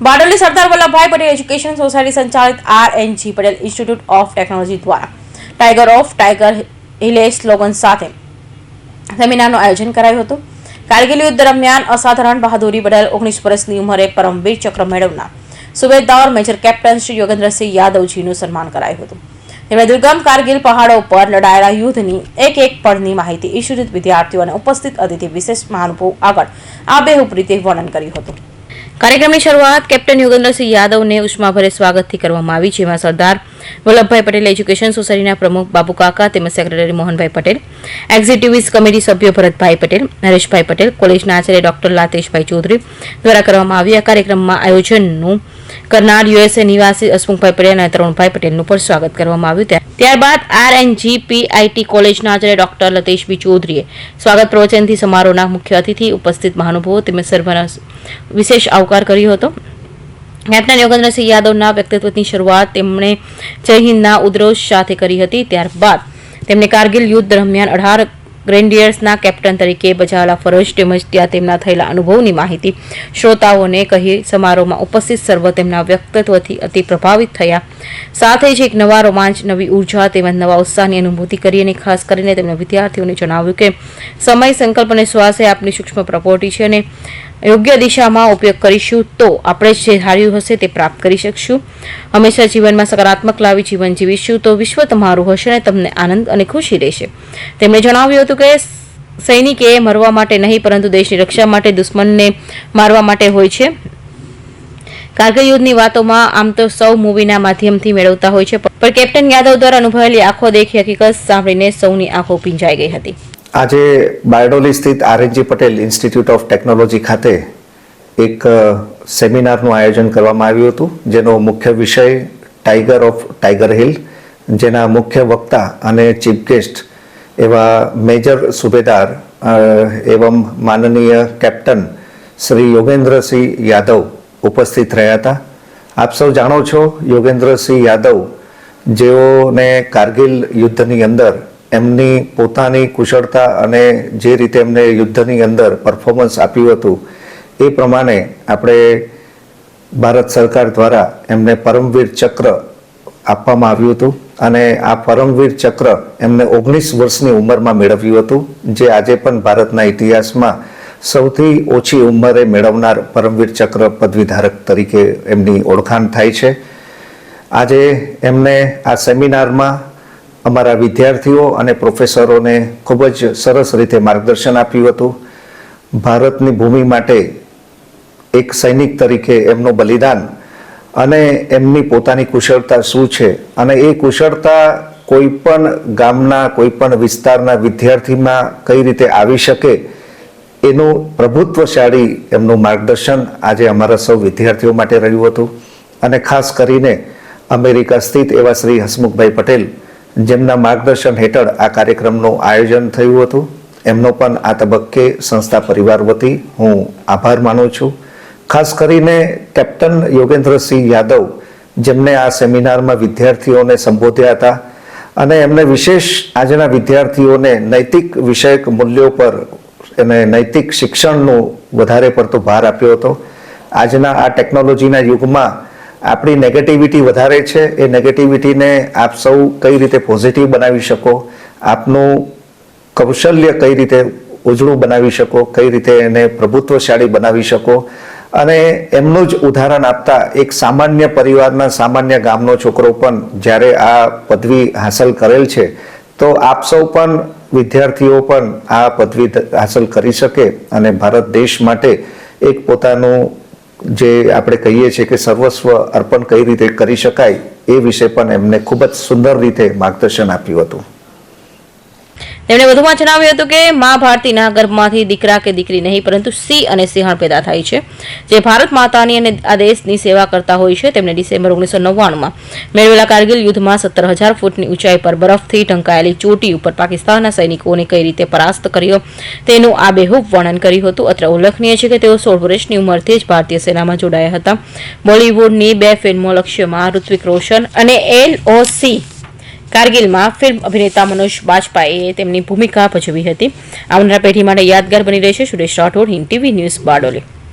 Bardoli Sardar Vallabhbhai Patel education society સંચાલિત R N G Patel institute of technology દ્વારા tiger of tiger હિલે slogan સાથે સેમિનારનું આયોજન કરાયું હતું. કારગિલ યુદ્ધ દરમિયાન અસાધારણ બહાદુરી બદલ ઓગણીસ વર્ષની ઉંમરે પરમવીર ચક્ર મેળવનાર સુબેદાર મેજર કેપ્ટન શ્રી યોગેન્દ્રસિંહ યાદવજીનું સન્માન કરાયું હતું. તેમણે દુર્ગમ કારગિલ પહાડો પર લડાયેલા યુદ્ધની એક એક પળની માહિતી ઇન્સ્ટિટ્યૂટ વિદ્યાર્થીઓ અને ઉપસ્થિત અતિથિ વિશેષ મહાનુભાવ આગળ આબેહૂબ રીતે વર્ણન કર્યું હતું. કાર્યક્રમની શરૂઆત કેપ્ટન યોગેન્દ્રસિંહ યાદવને ઉષ્માભરે સ્વાગતથી કરવામાં આવી, જેમાં સરદાર વલ્લભભાઈ પટેલ એજ્યુકેશન સોસાયટીના પ્રમુખ બાબુ કાકા તેમજ secretary Mohanbhai Patel, executive committee સભ્યો ભરતભાઈ પટેલ, નરેશભાઈ પટેલ, કોલેજના આચાર્ય ડોક્ટર લાતેશભાઈ ચૌધરી દ્વારા કરવામાં આવ્યા કાર્યક્રમમાં આયોજનનું કરનાર યુએસએ નિવાસી હસમુખભાઈ પટેલ અને તરુણભાઈ પટેલનું પણ સ્વાગત કરવામાં આવ્યું ત્યારબાદ આર એન જી પીઆઈટી કોલેજના આચાર્ય ડોક્ટર લતેશબી ચૌધરીએ સ્વાગત પ્રવચનથી સમારોહના મુખ્ય અતિથિ ઉપસ્થિત મહાનુભાવો તેમજ સર્વના વિશેષ આવકાર કર્યો હતો. કેપ્ટન યોગેન્દ્રસિંહ યાદવના વ્યક્તિત્વની શરૂઆત તેમણે જય હિંદના ઉદ્ઘોષ સાથે કરી હતી. ત્યારબાદ તેમણે કારગિલ યુદ્ધ દરમિયાન અઢાર ગ્રેન્ડિયર્સના કેપ્ટન તરીકે બજાવેલા ફરજ તેમજ ત્યાં તેમના થયેલા અનુભવની માહિતી શ્રોતાઓને કહી સમારોહમાં ઉપસ્થિત સર્વ તેમના વ્યક્તિત્વથી અતિ પ્રભાવિત થયા. સાથે જ એક નવા રોમાંચ, નવી ઊર્જા તેમજ નવા ઉત્સાહની અનુભૂતિ કરી અને ખાસ કરીને તેમના વિદ્યાર્થીઓને જણાવ્યું કે સમય સંકલ્પ અને શ્વાસ એ આપણી સૂક્ષ્મ પ્રપોટી છે અને યોગ્ય દિશામાં ઉપયોગ કરીશું તો આપણે જે ધાર્યું હશે તે પ્રાપ્ત કરી શકશું. હંમેશા જીવનમાં સકારાત્મક લાવી જીવન જીવીશું તો વિશ્વ તમારું હશે અને તમને આનંદ અને ખુશી રહેશે તેમણે જણાવ્યું હતું કે સૈનિકે મરવા માટે નહીં પરંતુ દેશની રક્ષા માટે દુશ્મનને મારવા માટે હોય છે. કારગિલ યુદ્ધની વાતોમાં આમ તો સૌ મૂવીના માધ્યમથી મેળવતા હોય છે, પણ કેપ્ટન યાદવ દ્વારા અનુભવેલી આંખો દેખી હકીકત સાંભળીને સૌની આંખો પીંજાઈ ગઈ હતી. આજે બારડોલી સ્થિત RNG Patel institute of technology ખાતે એક સેમિનારનું આયોજન કરવામાં આવ્યું હતું, જેનો મુખ્ય વિષય ટાઈગર ઓફ ટાઈગર હિલ, જેના મુખ્ય વક્તા અને ચીફ ગેસ્ટ એવા મેજર સુબેદાર એવમ માનનીય કેપ્ટન શ્રી યોગેન્દ્રસિંહ યાદવ ઉપસ્થિત રહ્યા હતા. આપ સૌ જાણો છો યોગેન્દ્રસિંહ યાદવ જેઓને કારગિલ યુદ્ધની અંદર એમની પોતાની કુશળતા અને જે રીતે એમને યુદ્ધની અંદર પરફોર્મન્સ આપ્યું હતું, એ પ્રમાણે આપણે ભારત સરકાર દ્વારા એમને પરમવીર ચક્ર આપવામાં આવ્યું હતું અને આ પરમવીર ચક્ર એમને ઓગણીસ વર્ષની ઉંમરમાં મેળવ્યું હતું, જે આજે પણ ભારતના ઇતિહાસમાં સૌથી ઓછી ઉંમરે મેળવનાર પરમવીર ચક્ર પદવીધારક તરીકે એમની ઓળખાણ થાય છે. આજે એમને આ સેમિનારમાં અમારા વિદ્યાર્થીઓ અને પ્રોફેસરોને ખૂબ જ સરસ રીતે માર્ગદર્શન આપ્યું હતું. ભારતની ભૂમિ માટે એક સૈનિક તરીકે એમનું બલિદાન અને એમની પોતાની કુશળતા શું છે? અને એ કુશળતા કોઈ પણ ગામના, કોઈ પણ વિસ્તારના વિદ્યાર્થીમાં કઈ રીતે આવી શકે, એનું પ્રભુત્વશાળી એમનું માર્ગદર્શન આજે અમારા સૌ વિદ્યાર્થીઓ માટે રહ્યું હતું. અને ખાસ કરીને અમેરિકા સ્થિત એવા શ્રી હસમુખભાઈ પટેલ જેમના માર્ગદર્શન હેઠળ આ કાર્યક્રમનું આયોજન થયું હતું. એમનો પણ આ તબક્કે સંસ્થા પરિવાર વતી હું આભાર માનું છું. ખાસ કરીને કેપ્ટન યોગેન્દ્રસિંહ યાદવ, જેમને આ સેમિનારમાં વિદ્યાર્થીઓને સંબોધ્યા હતા અને એમને વિશેષ આજના વિદ્યાર્થીઓને નૈતિક વિષયક મૂલ્યો પર અને નૈતિક શિક્ષણનું વધારે પડતો ભાર આપ્યો હતો. આજના આ ટેકનોલોજીના યુગમાં આપણી નેગેટિવિટી વધારે છે, એ નેગેટિવિટીને આપ સૌ કઈ રીતે પોઝિટિવ બનાવી શકો, આપનું કૌશલ્ય કઈ રીતે ઉજળું બનાવી શકો, કઈ રીતે એને પ્રભુત્વશાળી બનાવી શકો, અને એમનું જ ઉદાહરણ આપતા એક સામાન્ય પરિવારના સામાન્ય ગામનો છોકરો પણ જ્યારે આ પદવી હાંસલ કરેલ છે, તો આપ સૌ પણ વિદ્યાર્થીઓ પણ આ પદવી હાંસલ કરી શકે અને ભારત દેશ માટે એક પોતાનું જે આપણે કહીએ છીએ કે સર્વસ્વ અર્પણ કઈ રીતે કરી શકાય એ વિશે પણ એમને ખૂબ જ સુંદર રીતે માર્ગદર્શન આપ્યું હતું. તેમણે વધુમાં જણાવ્યું હતું કે મા ભારતીના ગર્ભમાંથી દીકરા કે દીકરી નહીં, પરંતુ સિંહ અને સિંહણ પેદા થાય છે. જે ભારત માતાની અને આ દેશની સેવા કરતા હોય છે તેમણે ડિસેમ્બર ઓગણીસો નવ્વાણુંમાં મેળવેલા કારગિલ યુદ્ધમાં સત્તર હજાર ફૂટની ઊંચાઈ પર બરફથી ઢંકાયેલી ચોટી ઉપર પાકિસ્તાનના સૈનિકોને કઈ રીતે પરાસ્ત કર્યો, તેનું આ બેહૂબ વર્ણન કર્યું હતું. અત્રે ઉલ્લેખનીય છે કે તેઓ સોળ વર્ષની ઉંમરથી જ ભારતીય સેનામાં જોડાયા હતા. બોલિવૂડની બે ફિલ્મો લક્ષ્યમાં, ઋત્વિક રોશન અને એલ ઓ સી કારગિલમાં ફિલ્મ અભિનેતા મનોજ બાજપાઈએ તેમની ભૂમિકા ભજવી હતી. આવનારા પેઢી માટે યાદગાર બની રહેશે સુરેશ રાઠોડ, હિન્દ ટીવી ન્યૂઝ બારડોલી.